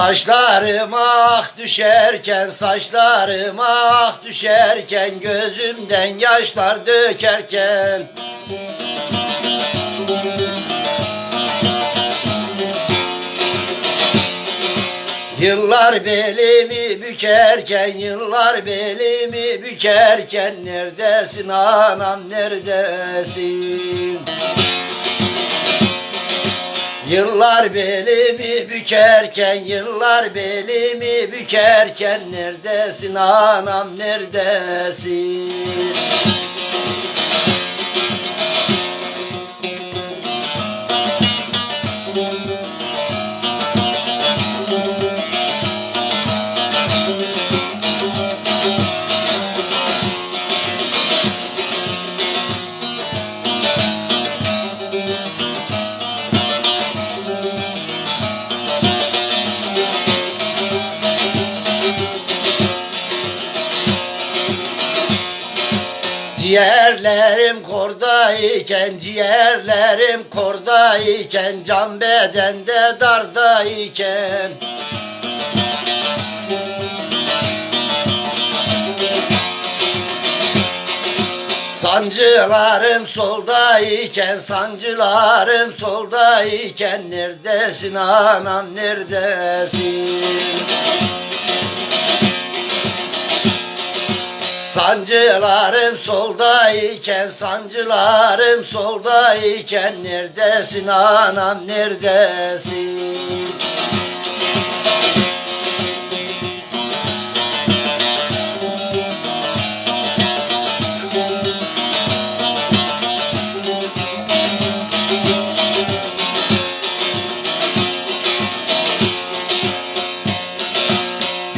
Saçlarım ah düşerken, saçlarım ah düşerken Gözümden yaşlar dökerken Yıllar belimi bükerken, yıllar belimi bükerken Neredesin anam neredesin? Yıllar belimi bükerken, yıllar belimi bükerken Neredesin anam neredesin? Ciğerlerim korda iken, ciğerlerim korda iken Can bedende darda iken Sancılarım solda iken, sancılarım solda iken Neredesin anam neredesin? Sancılarım solda iken, sancılarım solda iken Neredesin anam neredesin?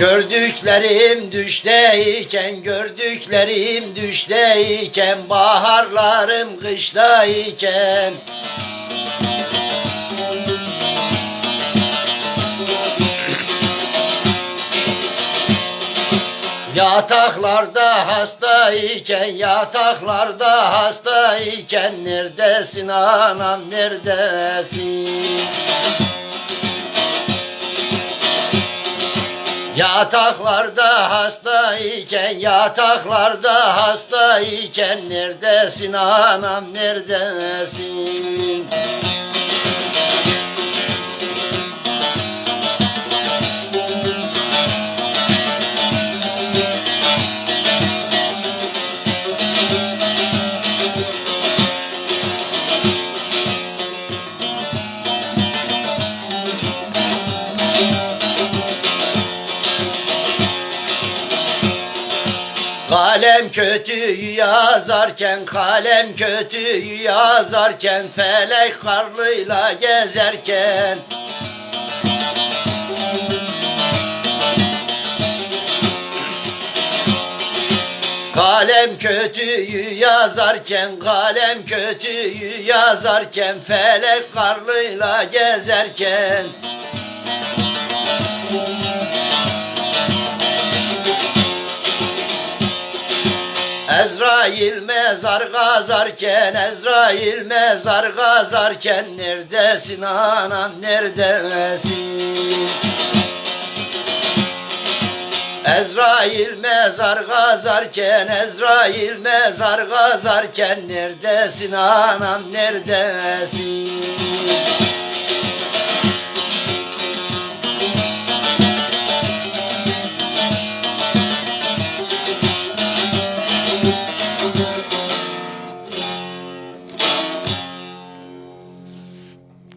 Gördüklerim düşteyken, gördüklerim düşteyken Baharlarım kıştayken Yataklarda hastayken, yataklarda hastayken Neredesin anam neredesin? Yataklarda hasta iken, yataklarda hasta iken Neredesin anam neredesin? Kalem kötüyü yazarken, kalem kötüyü yazarken Felek karlıyla gezerken. Kalem kötüyü yazarken, kalem kötüyü yazarken Felek karlıyla gezerken Ezrail mezar kazarken, Ezrail mezar kazarken Neredesin anam neredesin? Ezrail mezar kazarken, Ezrail mezar kazarken Neredesin anam neredesin?